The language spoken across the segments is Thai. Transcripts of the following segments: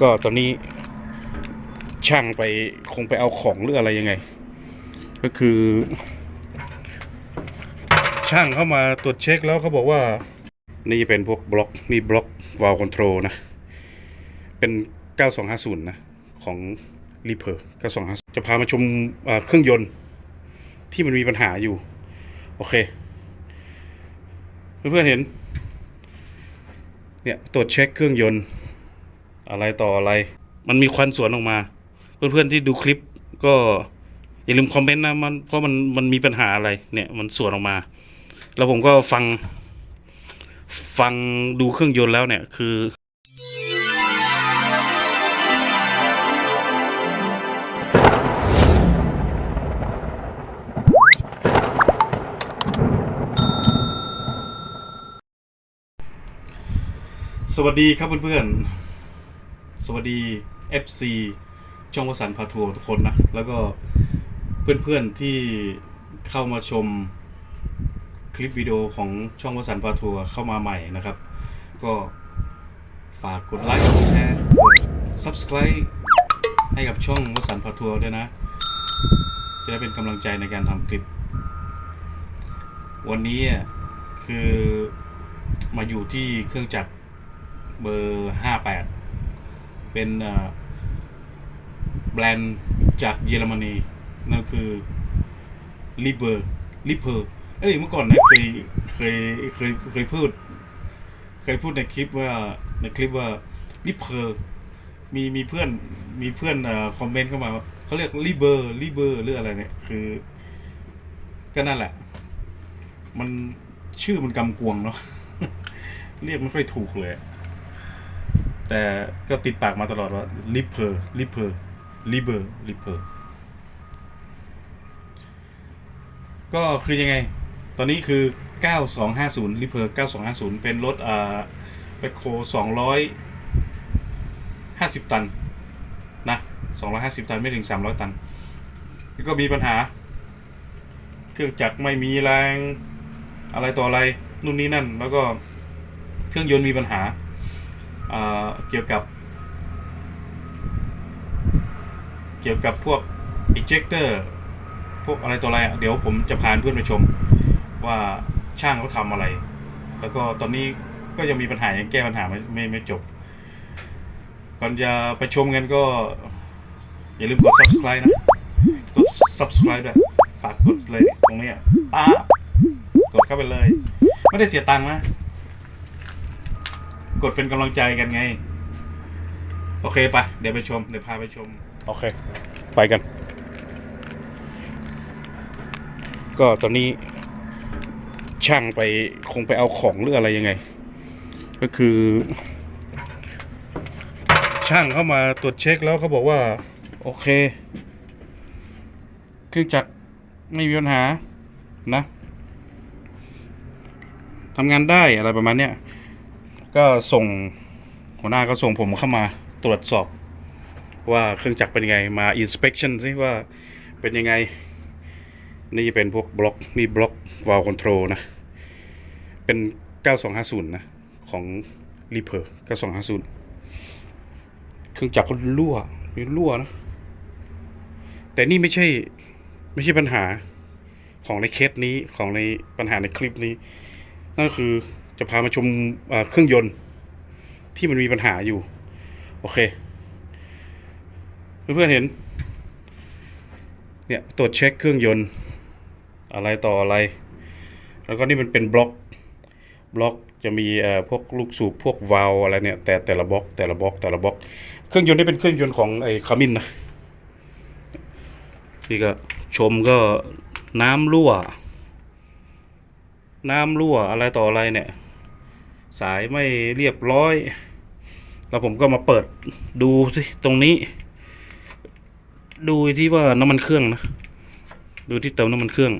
ก็ตอนนี้ช่างไปคงไปเอาของหรืออะไรยังไง ก็คือ ช่างเข้ามาตรวจเช็คแล้วเขาบอกว่า นี่เป็นพวกบล็อกนี่บล็อกวาล์วคอนโทรลนะ เป็น 9250 นะ ของ r e a p e r 9250 จะพามาชมเอ่อเครื่องยนต์ที่มันมีปัญหาอยู่ โอเค เพื่อนๆเห็น เนี่ยตรวจเช็คเครื่องยนต์ อะไรต่ออะไร มันมีควันสวนออกมา เพื่อนๆที่ดูคลิปก็อย่าลืมคอมเมนต์นะมันเพราะมันมันมีปัญหาอะไรเนี่ยมันสวนออกมา แล้วผมก็ฟัง ฟังดูเครื่องยนต์แล้วเนี่ยคือสวัสดีครับเพื่อนๆ สวัสดี FC ช่องวสันพาทัวร์ทุกคนนะ แล้วก็เพื่อนๆที่เข้ามาชมคลิปวิดีโอของช่องวสันพาทัวร์เข้ามาใหม่นะครับ ก็ฝากกดไลค์กดแชร์กด Subscribe ให้กับช่องวสันพาทัวร์ด้วยนะ จะได้เป็นกำลังใจในการทำคลิป วันนี้คือมาอยู่ที่เครื่องจักรเบอร์ห้าแปด เป็นแบรนด์จากเยอรมนีนั่นคือลิเบอร์ลิเพอร์เอ้ยเมื่อก่อนนะเคยเคยเคยเคยพูด เคยพูดในคลิปว่าในคลิปว่าลิเพอร์มีมีเพื่อนมีเพื่อนอคอมเมนต์เข้ามาว่าเขาเรียกลิเบอร์ลิเบอร์หรืออะไรเนี่ยคือ ก็นั่นแหละ มันชื่อมันกำกวงเนาะเรียกไม่ค่อยถูกเลย แต่ก็ติดปากมาตลอดว่าลิเพอร์ลิเพอร์ลิเบอร์ลิเพอร์ก็คือยังไง ตอนนี้คือ 9250ลิเพอร์9250 เป็นรถอ่าแบคโค250 ตัน นะ 250 ตันไม่ถึง 300 ตัน แล้วก็มีปัญหา เครื่องจักรไม่มีแรง อะไรต่ออะไร นู่นนี่นั่น แล้วก็เครื่องยนต์มีปัญหา เกี่ยวกับ เกี่ยวกับพวก ejector พวกอะไรตัวอะไรเดี๋ยวผมจะพาเพื่อนไปชมว่าช่างเขาทำอะไร แล้วก็ตอนนี้ก็ยังมีปัญหายังแก้ปัญหาไม่ไม่ไม่จบ ก่อนจะไปชมกันก็ อย่าลืมกด subscribe นะ กด subscribe ด้วย ฝากกดเลยตรงนี้ป้ากดเข้าไปเลย ไม่ได้เสียตังค์นะ กดเป็นกำลังใจกันไง โอเคไป เดี๋ยวไปชม เดี๋ยวพาไปชม โอเค ไปกัน ก็ตอนนี้ช่างไปคงไปเอาของหรืออะไรยังไง ก็คือ ช่างเข้ามาตรวจเช็คแล้วเขาบอกว่า โอเค เครื่องจักรไม่มีปัญหานะทำงานได้อะไรประมาณเนี้ย ก็ส่งหัวหน้าก็ส่งผมเข้ามาตรวจสอบ ว่าเครื่องจักรเป็นยังไงมา inspection ซิว่าเป็นยังไง นี่เป็นพวกบล็อกนี่บล็อกวาล์วคอนโทรลนะ เป็น 9250 นะ ของ r e p e r 9250 เครื่องจักรก็รั่วมีรั่วนะ แต่นี่ไม่ใช่ ไม่ใช่ปัญหาของในเคสนี้ของในปัญหาในคลิปนี้ นั่นคือ จะพามาชมเครื่องยนต์ที่มันมีปัญหาอยู่ โอเค เพื่อนๆเห็น เนี่ยตรวจเช็คเครื่องยนต์ อะไรต่ออะไร แล้วก็นี่มันเป็นบล็อกบล็อกจะมีเอ่อพวกลูกสูบพวกวาลอะไรเนี่ย แต่แต่ละบล็อกแต่ละบล็อกแต่ละบล็อก เครื่องยนต์นี่เป็นเครื่องยนต์ของไอ้คามินนะนี่ก็ชมก็น้ำรั่ว น้ำรั่วอะไรต่ออะไรเนี่ย สายไม่เรียบร้อย แล้วผมก็มาเปิดดูสิตรงนี้ ดูที่ว่าน้ำมันเครื่องนะดูที่เติมน้ำมันเครื่อง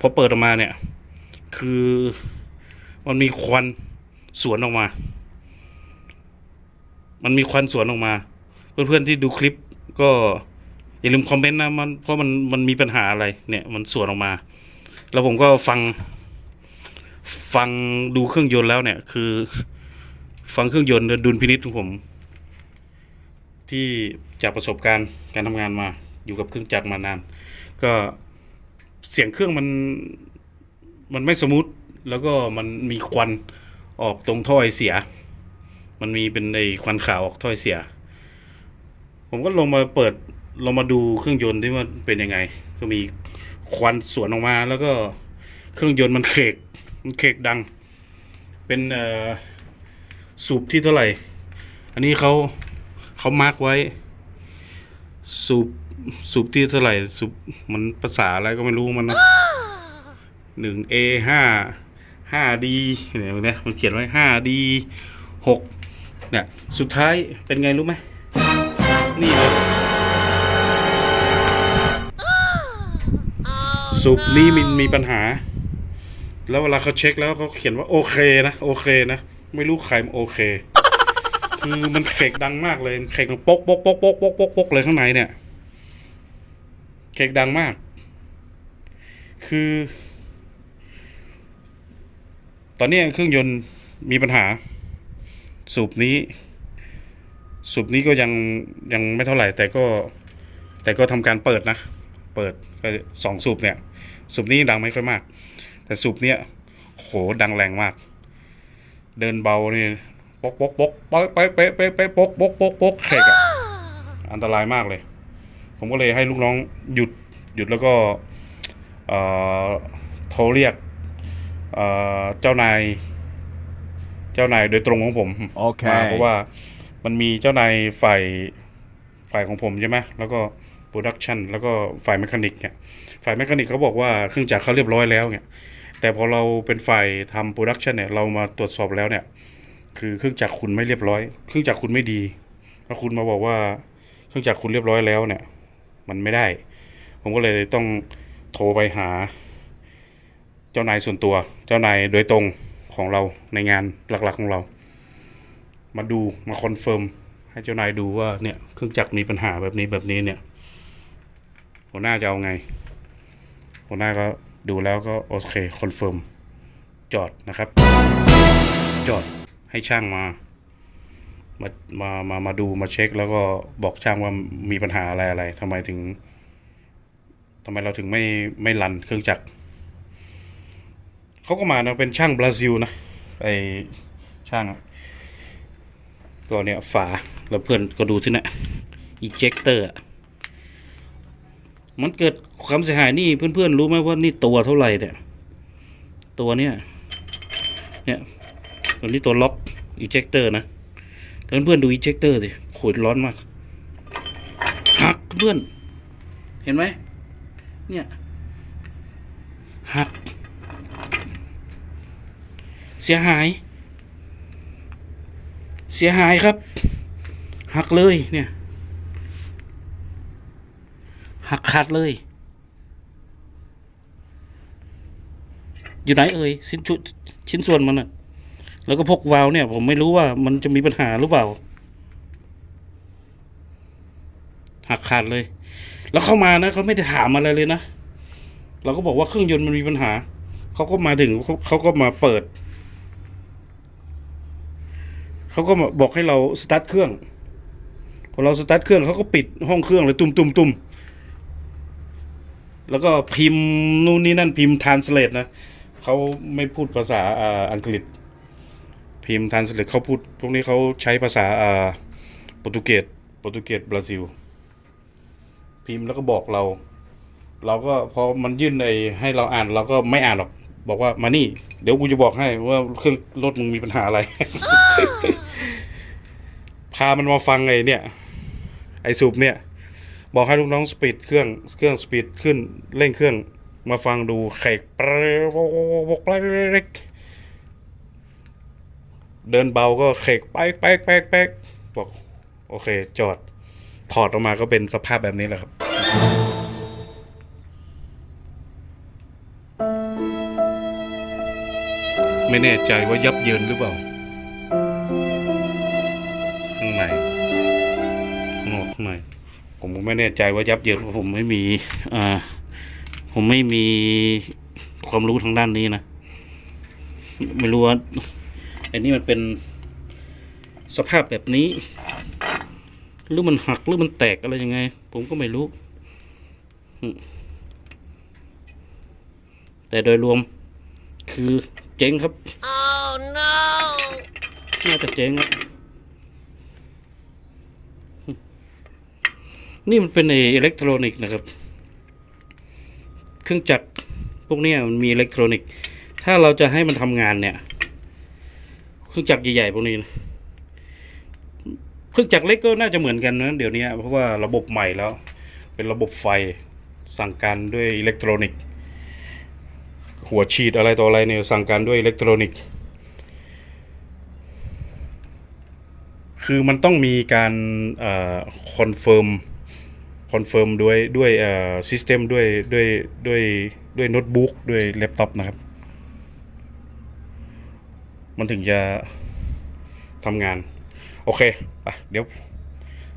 พอเปิดออกมาเนี่ย คือมันมีควันสวนออกมา มันมีควันสวนออกมา เพื่อนๆที่ดูคลิปก็อย่าลืมคอมเมนต์นะมันเพราะมันมันมีปัญหาอะไรเนี่ยมันสวนออกมา แล้วผมก็ฟัง ฟังดูเครื่องยนต์แล้วเนี่ย คือ ฟังเครื่องยนต์ดุลพินิษของผม ที่จากประสบการณ์การทำงานมา อยู่กับเครื่องจักรมานาน ก็เสียงเครื่องมันมันไม่สมูทแล้วก็มันมีควันออกตรงท่อไอเสีย มันมีเป็นไอควันขาวออกท่อไอเสีย ผมก็ลงมาเปิดลงมาดูเครื่องยนต์ที่ว่าเป็นยังไง ก็มีควันสวนออกมา แล้วก็เครื่องยนต์มันเคก เคกดัง เป็นเอ่อสูบที่เท่าไหร่ อันนี้เขาเขามาร์กไว้ สูบสูบที่เท่าไหร่ สูบมันภาษาอะไรก็ไม่รู้มันนะหนึ่ง A ห้าห้า D เนี่ยเนี่ยมันเขียนไว้ห้า D หกเนี่ยสุดท้ายเป็นไงรู้ไหมนี่เลยสูบนี้มีมีปัญหา แล้วเวลาเขาเช็คแล้วเขาเขียนว่าโอเคนะโอเคนะ ไม่รู้ใครโอเค คือมันเขกดังมากเลยเขกดังโป๊กปกปกปกปกปกปกเลยข้างในเนี่ยเขกดังมาก คือ ตอนนี้เครื่องยนต์มีปัญหา สูบนี้ สูบนี้ก็ยังยังไม่เท่าไหร่ แต่ก็ แต่ก็ทำการเปิดนะ เปิดสองสูบเนี่ย สูบนี้ดังไม่ค่อยมาก แต่สูบเนี้ยโหดังแรงมาก เดินเบานี่ปกปกปกเป๊ะเป๊ะเป๊ะเป๊ะเป๊ะปกปกปกปกเขกอะอันตรายมากเลย ผมก็เลยให้ลูกน้องหยุดหยุดแล้วก็เอ่อโทรเรียกเอ่อเจ้านาย เจ้านายโดยตรงของผมโอเคมาเพราะว่ามันมีเจ้านายฝ่ายฝ่ายของผมใช่ไหมแล้วก็โปรดักชันแล้วก็ฝ่ายแมคานิกเนี่ยฝ่ายแมคานิกเขาบอกว่าเครื่องจักรเขาเรียบร้อยแล้วเนี่ย แต่พอเราเป็นฝ่ายทำโปรดักชันเนี่ยเรามาตรวจสอบแล้วเนี่ยคือเครื่องจักรคุณไม่เรียบร้อย เครื่องจักรคุณไม่ดีถ้าคุณมาบอกว่าเครื่องจักรคุณเรียบร้อยแล้วเนี่ย มันไม่ได้ ผมก็เลยต้องโทรไปหา เจ้านายส่วนตัว เจ้านายโดยตรงของเราในงานหลักๆของเรา มาดูมาคอนเฟิร์มให้เจ้านายดูว่าเนี่ยเครื่องจักรมีปัญหาแบบนี้แบบนี้เนี่ยหัวหน้าจะเอาไงหัวหน้าก็ ดูแล้วก็โอเคคอนเฟิร์มจอดนะครับ จอดให้ช่างมามามามามาดูมาเช็ค แล้วก็บอกช่างว่ามีปัญหาอะไรอะไรทำไมถึงทำไมเราถึงไม่ไม่รันเครื่องจักรเขาก็มานะเป็นช่างบราซิลนะไอช่างก็เนี่ยฝาแล้วเพื่อนก็ดูที่นะอีเจคเตอร์ มันเกิดความเสียหายนี่เพื่อนๆรู้ไหมว่านี่ตัวเท่าไหร่เนี่ยตัวเนี้ยเนี่ยตัวนี้ตัวล็อกอีเจคเตอร์นะแล้วเพื่อนดูอีเจคเตอร์สิโขดร้อนมากหักเพื่อน เห็นไหมเนี่ยหัก เสียหาย เสียหายครับ หักเลยเนี่ย หักขาดเลย อยู่ไหนเอ่ยชิ้นชุชิ้นส่วนมันอะแล้วก็พกวาล์วเนี่ย ผมไม่รู้ว่ามันจะมีปัญหาหรือเปล่า หักขาดเลย แล้วเข้ามานะเขาไม่ได้ถามอะไรเลยนะเราก็บอกว่าเครื่องยนต์มันมีปัญหาเขาก็มาถึงเขาก็มาเปิดเขาก็มาบอกให้เราสตาร์ทเครื่องพอเราสตาร์ทเครื่องเขาก็ปิดห้องเครื่องเลยตุ่มตุ่มตุ่ม แล้วก็พิมพ์นู่นนี่นั่นพิมพ์ทานสเลตนะเขาไม่พูดภาษาอ,าอังกฤษ พิมพ์ทันสลิดเขาพูดพวกนี้เขาใช้ภาษาอ่าโปรตุเกสโปรตุเกสบราซิล พิมพ์แล้วก็บอกเรา เราก็พอมันยื่นไอ้ให้เราอ่านเราก็ไม่อ่านหรอกบอกว่ามานี่ เดี๋ยวกูจะบอกให้ว่าเครื่องรถมึงมีปัญหาอะไร พามันมาฟังไอ้เนี่ย ไอ้สูบเนี่ย บอกให้ลูกน้องสปีดเครื่องเครื่องสปีดขึ้นเร่งเครื่องมาฟังดูไข่ปรี้ยวบกไปเล็กเดินเบาก็เขกไปแป๊กแป๊กแป๊กบอกโอเค จอดถอดออกมาก็เป็นสภาพแบบนี้แหละครับ ไม่แน่ใจว่ายับเยินหรือเปล่า ข้างในข้างนอกข้างใน ผมก็ไม่แน่ใจว่ายับเยินเพราะผมไม่มีอ่าผมไม่มีความรู้ทางด้านนี้นะ ไม่รู้ว่าอันนี้มันเป็นสภาพแบบนี้ หรือมันหักหรือมันแตกอะไรยังไง ผมก็ไม่รู้อืมแต่โดยรวมคือเจ๊งครับ Oh no! น่าจะเจ๊งครับ นี่มันเป็นอิเล็กทรอนิกส์นะครับ เครื่องจักรพวกนี้มันมีอิเล็กทรอนิกส์ ถ้าเราจะให้มันทำงานเนี่ย เครื่องจักรใหญ่ๆพวกนี้นะเครื่องจักรเล็กก็น่าจะเหมือนกันนะเดี๋ยวนี้เพราะว่าระบบใหม่แล้ว เป็นระบบไฟสั่งการด้วยอิเล็กทรอนิกส์ หัวฉีดอะไรต่ออะไรเนี่ยสั่งการด้วยอิเล็กทรอนิกส์ คือมันต้องมีการคอนเฟิร์มคอนเฟิร์มด้วยด้วยซิสเต็มด้วยด้วยด้วยด้วยโน้ตบุ๊กด้วยแล็ปท็อปนะครับ มันถึงจะทำงาน โอเคไปเดี๋ยว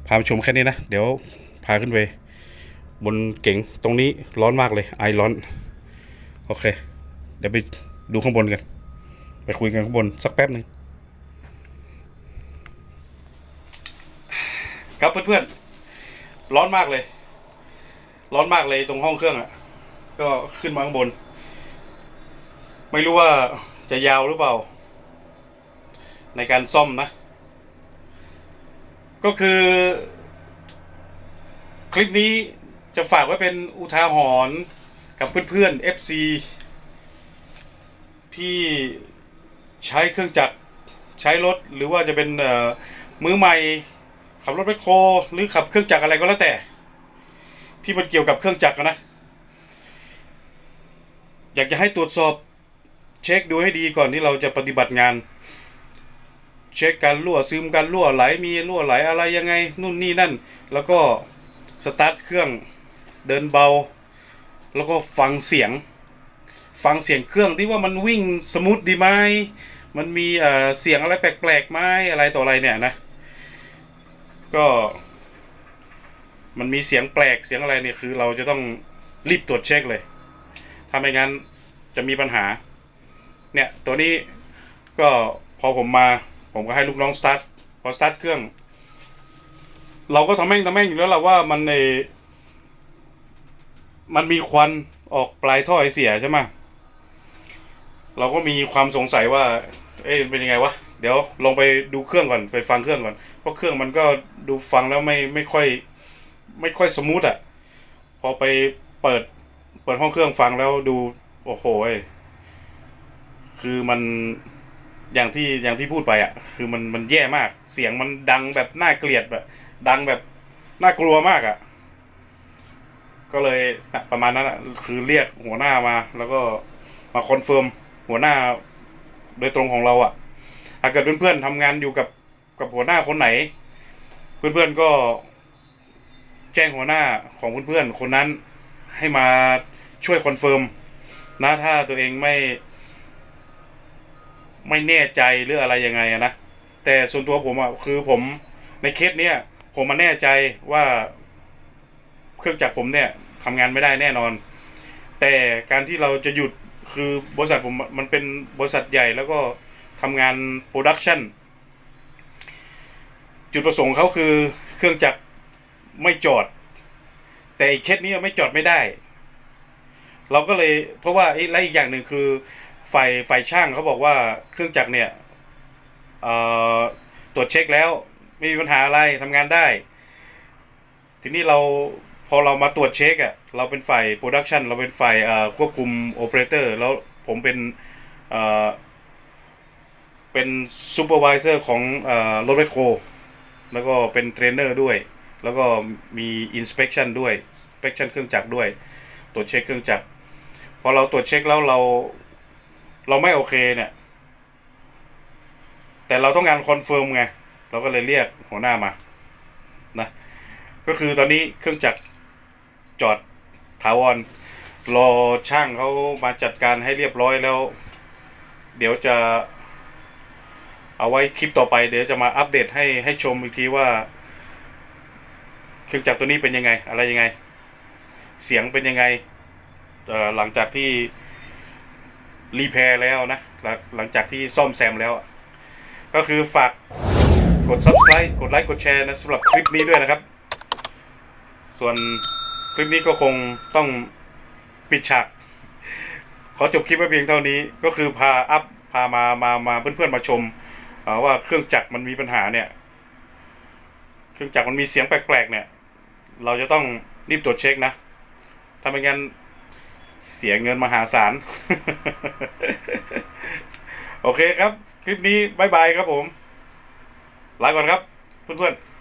พาไปชมแค่นี้นะ เดี๋ยวพาขึ้นไป บนเก๋งตรงนี้ร้อนมากเลย ไอร้อน โอเค เดี๋ยวไปดูข้างบนกัน ไปคุยกันข้างบนสักแป๊บหนึ่ง ครับเพื่อนๆ ร้อนมากเลย ร้อนมากเลยตรงห้องเครื่องอะ่ะ ก็ขึ้นมาข้างบน ไม่รู้ว่าจะยาวหรือเปล่า ในการซ่อมนะ ก็คือ คลิปนี้จะฝากไว้เป็นอุทาหรณ์กับเพื่อนๆ FC ที่ใช้เครื่องจักรใช้รถหรือว่าจะเป็นมือใหม่ ขับรถแมคโครหรือขับเครื่องจักรอะไรก็แล้วแต่ ที่มันเกี่ยวกับเครื่องจักรนะ อยากจะให้ตรวจสอบเช็คดูให้ดีก่อนที่เราจะปฏิบัติงาน เช็คการรั่วซึมการรั่วไหลมีรั่วไหลอะไรยังไงนู่นนี่นั่น แล้วก็สตาร์ทเครื่องเดินเบา แล้วก็ฟังเสียง ฟังเสียงเครื่องที่ว่ามันวิ่งสมูทดีไหมมันมีเออเสียงอะไรแปลกๆไหมอะไรต่ออะไรเนี่ยนะ ก็ มันมีเสียงแปลกเสียงอะไรเนี่ยคือ เราจะต้องรีบตรวจเช็คเลย ถ้าไม่งั้นจะมีปัญหา เนี่ยตัวนี้ก็พอผมมาผมก็ให้ลูกน้องสตาร์ทพอสตาร์ทเครื่อง เราก็ทำแม่งทำแม่งอยู่แล้วล่ะว่ามันในมันมีควันออกปลายท่อไอเสียใช่ไหมเราก็มีความสงสัยว่า เอ๊ะเป็นยังไงวะ เดี๋ยวลองไปดูเครื่องก่อน ไปฟังเครื่องก่อน เพราะเครื่องมันก็ดูฟังแล้วไม่ไม่ค่อย ไม่ค่อยสมูทอะ พอไปเปิดเปิดห้องเครื่องฟังแล้วดู โอ้โหเอคือมันอย่างที่อย่างที่พูดไปอะ คือมันมันแย่มาก เสียงมันดังแบบน่าเกลียดแบบ ดังแบบน่ากลัวมากอะ ก็เลยประมาณนั้นอะ คือเรียกหัวหน้ามา แล้วก็มาคอนเฟิร์มหัวหน้า โดยตรงของเราอะ่ะถ้าเกิดเพื่อนๆทำงานอยู่กับกับหัวหน้าคนไหน เพื่อนๆก็แจ้งหัวหน้าของเพื่อนๆคนนั้นให้มาช่วยคอนเฟิร์มนะถ้าตัวเองไม่ ไม่แน่ใจหรืออะไรยังไงนะแต่ส่วนตัวผมอะ่ะคือผมในเคสเนี้ยผมมาแน่ใจว่าเครื่องจักรผมเนี่ยทำงานไม่ได้แน่นอน แต่การที่เราจะหยุด คือบริษัทผมมันเป็นบริษัทใหญ่แล้วก็ทำงานโปรดักชันจุดประสงค์เขาคือเครื่องจักรไม่จอด แต่อีกเคสนี้ไม่จอดไม่ได้ เราก็เลยเพราะว่าไอ้และอีกอย่างหนึ่งคือฝ่ายฝ่ายช่างเขาบอกว่าเครื่องจักรเนี่ยตรวจเช็คแล้วไม่มีปัญหาอะไรทำงานได้ ทีนี้เรา พอเรามาตรวจเช็คอะเราเป็นฝ่ายโปรดักชันเราเป็นฝ่ายควบคุมโอเปอเรเตอร์แล้วผมเป็นเป็นซูเปอร์วิเซอร์ของรถแมคโครแล้วก็เป็นเทรนเนอร์ด้วย แล้วก็มีอินสเป t ชันด้วยสเป c ชันเครื่องจักรด้วย ตรวจเช็คเครื่องจักรพอเราตรวจเช็คแล้วเราเราไม่โอเคเนี่ย แต่เราต้องการคอนเฟิร์มไง เราก็เลยเรียกหัวหน้ามา นะ ก็คือตอนนี้เครื่องจักร จอดถาวรรอช่างเขามาจัดการให้เรียบร้อยแล้ว เดี๋ยวจะ เอาไว้คลิปต่อไปเดี๋ยวจะมาอัปเดตให้ให้ชมอีกทีว่า เครื่องจักรตัวนี้เป็นยังไง อะไรยังไง เสียงเป็นยังไงหลังจากที่รีแพร์แล้วนะ หลังจากที่ซ่อมแซมแล้ว ก็คือฝากกด subscribe กดไลค์ กดแชร์นะสำหรับคลิปนี้ด้วยนะครับ ส่วน คลิปนี้ก็คงต้องปิดฉากขอจบคลิปไว้เพียงเท่านี้ก็คือพาอัพพามามามาเพื่อนๆมาชมว่าเครื่องจักรมันมีปัญหาเนี่ย เครื่องจักรมันมีเสียงแปลกๆเนี่ย เราจะต้องรีบตรวจเช็คนะถ้าไม่งั้นเสียเงินมหาศาล โอเคครับ คลิปนี้บายบายครับผม ลาก่อนครับ เพื่อนๆ